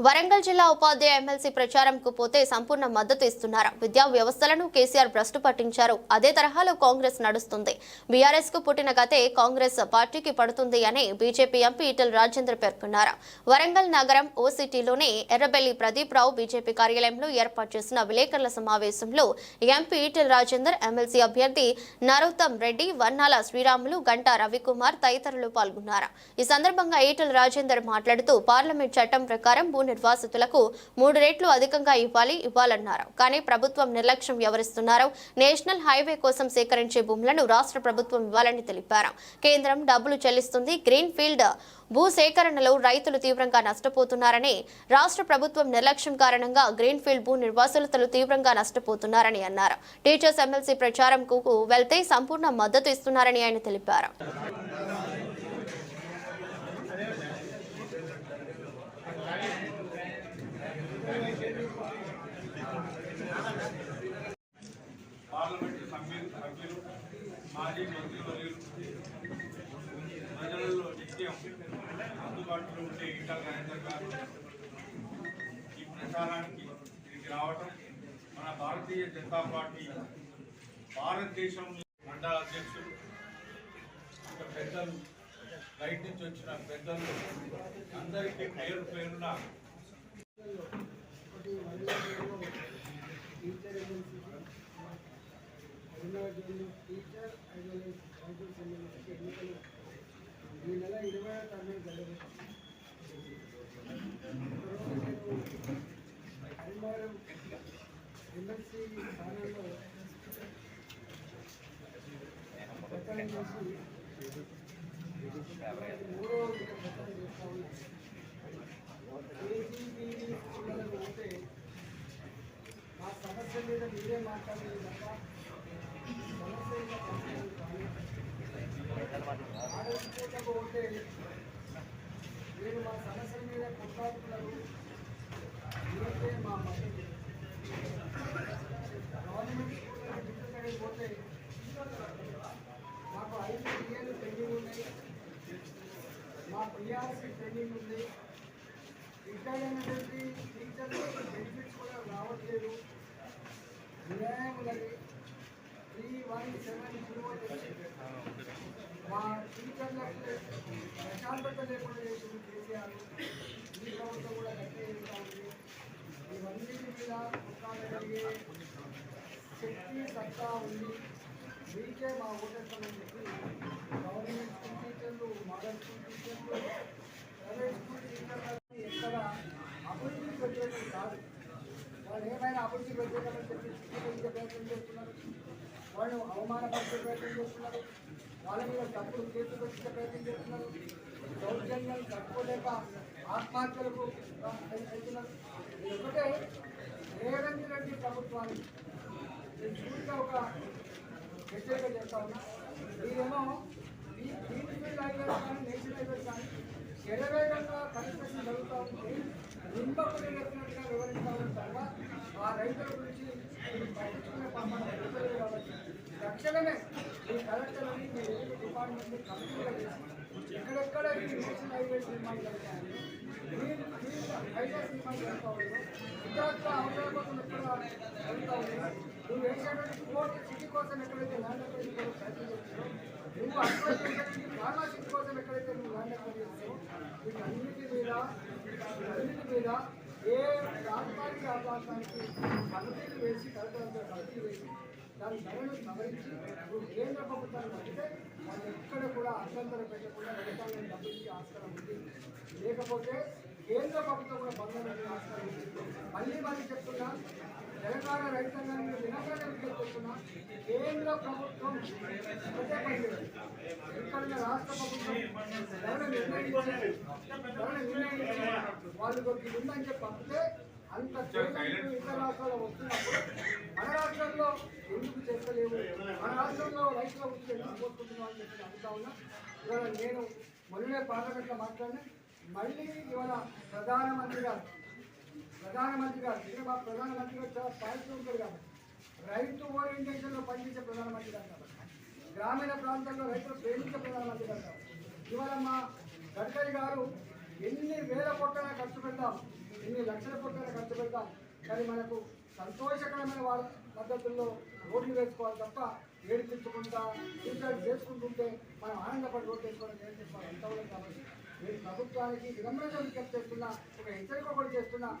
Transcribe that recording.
వరంగల్ జిల్లా ఉపాధ్యాయ ఎమ్మెల్సీ ప్రచారంకు పోతే సంపూర్ణ మద్దతు ఇస్తున్నారు. విద్యా వ్యవస్థలను కేసీఆర్ భ్రష్టు పట్టించారు. అదే తరహాలో కాంగ్రెస్ నడుస్తుంది. బీఆర్ఎస్కు పుట్టిన గతే కాంగ్రెస్ పార్టీకి పడుతుంది అని బీజేపీ ఎంపీ ఈటల రాజేందర్ పేర్కొన్నారు. వరంగల్ నగరం ఓసిటీలోని ఎర్రబెల్లి ప్రదీప్ రావు బీజేపీ కార్యాలయంలో ఏర్పాటు చేసిన విలేకరుల సమావేశంలో ఎంపీ ఈటల రాజేందర్ ఎమ్మెల్సీ అభ్యర్థి నరోత్తం రెడ్డి వన్నాల శ్రీరాములు గంటా రవికుమార్ తదితరులు పాల్గొన్నారు. ఈ సందర్భంగా ఈటల రాజేందర్ మాట్లాడుతూ పార్లమెంట్ చట్టం ప్రకారం నిర్వాసితులకు మూడు రెట్లు అధికంగా ఇవ్వాలి ఇవ్వాలన్నారు. కానీ ప్రభుత్వం నిర్లక్ష్యం వ్యవహరిస్తున్నారు. నేషనల్ హైవే కోసం సేకరించే భూములను రాష్ట్ర ప్రభుత్వం ఇవ్వాలని తెలిపారు. కేంద్రం డబ్బులు చెల్లిస్తుంది. గ్రీన్ ఫీల్డ్ భూ సేకరణలో రైతులు తీవ్రంగా నష్టపోతున్నారని రాష్ట్ర ప్రభుత్వం నిర్లక్ష్యం కారణంగా గ్రీన్ ఫీల్డ్ భూ నిర్వాసితులు తీవ్రంగా నష్టపోతున్నారని అన్నారు. టీచర్స్ ఎమ్మెల్సీ ప్రచారంకు వెళ్తే సంపూర్ణ మద్దతు ఇస్తున్నారని ఆయన తెలిపారు. అందుబాటులో ఉండే ఈటల రాజేందర్ గారు ఈ ప్రచారానికి తిరిగి రావటం మన భారతీయ జనతా పార్టీ భారతదేశం మండల అధ్యక్షులు ఇంకా పెద్దలు బయట నుంచి వచ్చిన పెద్దలు అందరికీ పేరు పేరున అరుణాచల్ టీచర్ ఎమ్మెల్సీ స్థానంలో ప్రచారం చేసి మూడో ప్రచారం చేస్తా ఉన్నాం కేజీబీవీ స్కూళ్ళకు పోతే మా సమస్య మీద మీరే మాట్లాడలేదు తప్ప సమస్య పోతే మీరు మా మీద కొట్లాడుతున్నారు మా మద్దతు ప్రశాంతత లేకుండా చేసింది కేసీఆర్ ఈ ప్రభుత్వం కూడా గట్టిగా చేస్తూ ఉంది ఇవన్నిటి మీద ఒక్కగలిగే శక్తి సత్తా ఉంది మీకే మా ఓటేస్తామని చెప్పి గవర్నమెంట్ స్కూల్ టీచర్లు మోడల్ స్కూల్ టీచర్లు ప్రైవేట్ స్కూల్ టీచర్లని ఎక్కడ అభివృద్ధి వ్యతిరేకం కాదు వాళ్ళు ఏమైనా అభివృద్ధి వ్యతిరేకమని చెప్పి ప్రయత్నం చేస్తున్నారు వాళ్ళు అవమానపరిచే ప్రయత్నం చేస్తున్నారు వాళ్ళ మీద డబ్బులు కేసులు పెట్టే ప్రయత్నం చేస్తున్నారు. దౌర్జన్యాలు తట్టుకోలేక ఆత్మహత్యలకు అవుతున్నారు ఒకటే రేవంత్ రెడ్డి ప్రభుత్వానికి. నేను పూర్తిగా ఒక హెచ్చరిక చేస్తా ఉన్నా. మీరేమో ఈ గ్రీన్ హైవేస్ కానీ నేషనల్ హైవేస్ కానీ శరవేగంగా కన్స్ట్రక్షన్ జరుగుతూ ఉంటే ఆ రైతుల గురించి మీరు పట్టించుకునే పాపన కాబట్టి. తక్షణమే ఈ కలెక్టర్ని మీ రెవెన్యూ కంప్లీట్గా చేసి ఎక్కడెక్కడ ఈ నేషనల్ హైవేస్ నిర్మాణం జరుగుతాయని హైవేస్ నిర్మాణం జరుగుతూ ఉందో ఇతరత్ర అవసరాల ఎక్కడ జరుగుతూ ఉందో నువ్వు వేసేటువంటి కోర్టు సిటీ కోసం ఎక్కడైతే ల్యాండ్ అక్వైరీ ప్రయత్నం చేస్తున్నావు నువ్వు అక్వైర్ ఫార్మా సిటీ కోసం ఎక్కడైతే నువ్వు ల్యాండ్ అక్వైరీ చేస్తావో వీటన్నిటి మీద వీటన్నిటి మీద ఏ ప్రాంతానికి ఆ ప్రాంతానికి కమిటీలు వేసి కలెక్టర్లతో కమిటీలు వేసి దాని ధరను సవరించి కేంద్ర ప్రభుత్వాన్ని అడిగితే వాళ్ళు ఎక్కడ కూడా అభ్యంతర పెట్టకుండా వెళ్తానని డబ్బులకి ఆస్కారం ఉంది. లేకపోతే కేంద్ర ప్రభుత్వం కూడా బంగారం ఆస్కారం ఉంది. మళ్ళీ మళ్ళీ చెప్తున్నా తెలంగాణ రైతాంగాన్ని వినగానే చెప్తున్నా కేంద్ర ప్రభుత్వం ఒకటే పని ఇక్కడ రాష్ట్ర ప్రభుత్వం ధరను నిర్ణయించి ధరను నిర్ణయించి వాళ్ళు కొద్ది ఉందని చెప్పి పంపితే అంత పేమెంట్ ఇతర రాష్ట్రాల్లో వస్తున్నప్పుడు మన రాష్ట్రంలో ఎందుకు చెప్పలేము మన రాష్ట్రంలో రైతుల గురించి ఎందుకు కోరుకుంటున్నాం అని చెప్పి అడుగుతా ఉన్నా. ఇవాళ నేను మొన్ననే పార్లమెంట్లో మాట్లాడిన మళ్ళీ ఇవాళ ప్రధానమంత్రి గారు ప్రధానమంత్రి గారు నేను మా ప్రధానమంత్రి గారు చాలా పాజిటివ్ ఉంటారు కాబట్టి రైతు ఓరియంటేషన్లో పనిచేసే ప్రధానమంత్రి గారు కాబట్టి గ్రామీణ ప్రాంతాల్లో రైతులు ప్రేమించే ప్రధానమంత్రి గారు కాబట్టి ఇవాళ మా ఎన్ని వేల పొట్టన ఖర్చు పెడతాం ఎన్ని లక్షల పొట్టన ఖర్చు పెడతాం కానీ మనకు సంతోషకరమైన వాళ్ళ పద్ధతుల్లో రోడ్లు వేసుకోవాలి తప్ప ఏడిపించుకుంటా సూసైడ్ చేసుకుంటుంటే మనం ఆనందపడి రోడ్ వేసుకోవడం ఏం చెప్పాలి? ఎంతవరకు కాబట్టి నేను ప్రభుత్వానికి వినమ్రంగా విజ్ఞప్తి చేస్తున్నా ఒక హెచ్చరిక కూడా చేస్తున్నా